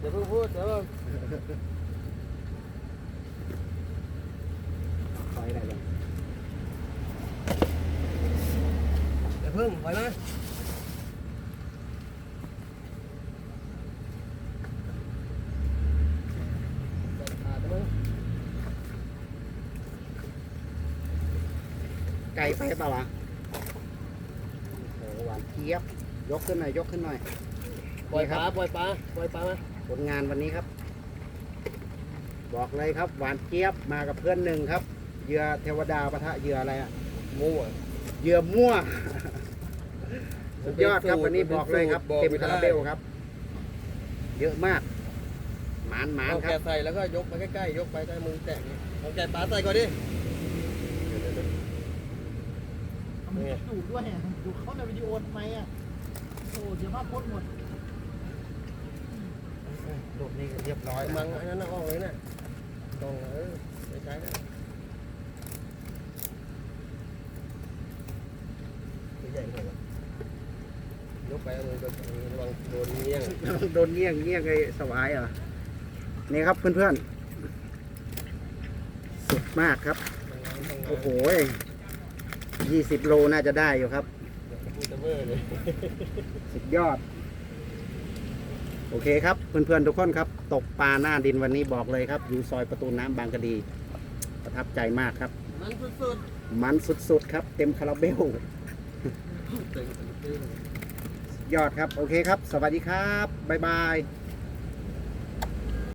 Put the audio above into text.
เดี๋ยวเพิ่งพูดเดี๋ยวถอยได้เลยเดี๋ยวเพิ่งไปนะไกลไปเปล่าวะโอ้โหหวานเจี๊ยบ ยกขึ้นหน่อย ยกขึ้นหน่อย ปล่อยนี่คปรัลาบ ปล่อยปลาปล่อยปลามาผลงานวันนี้ครับ บอกเลยครับ หวานเจี๊ยบมากับเพื่อนหนึ่งครับเหยื่อเทวดาปะทะเหยื่ออะไรอะมั่วเหยื่อมั่ว สุดยอดครับวันนี้บอกเลยครับเต็มคาราเบลครับ เยอะมาก หมานหมานเอาครัแกะบใส่แล้วก็ยกไปใกล้ๆยกไปใกล้มือแตะนี่เอาแกะปลาใส่ก่อนดิมันดูดด้วยอะดูเขาในวิดีโอทำไมอะโอ้เดี๋ยวภาพพจน์หมด รูปนี้เรียบร้อยมังอันนั้นน่ะออกเลยน่ะตรงเออไม่ใช่นะใหญ่เลยยกไปเอามือไประวังโดนเงี้ยงโดนเงี้ยงเงี้ยงไอ้สวายเหรอนี่ครับเพื่อนๆสุดมากครับ โอ้โหยี่สิบโลน่าจะได้อยู่ครับ พูดจะเวอร์เลย สุดยอด โอเคครับเพื่อนๆทุกคนครับ ตกปลาหน้าดินวันนี้บอกเลยครับ อยู่ซอยประตูน้ำบางกะดี ประทับใจมากครับ มันสุดมันสุดๆครับ เต็มคาราเบลๆตึงตึงตึงยอดครับ โอเคครับ สวัสดีครับ บ๊ายบาย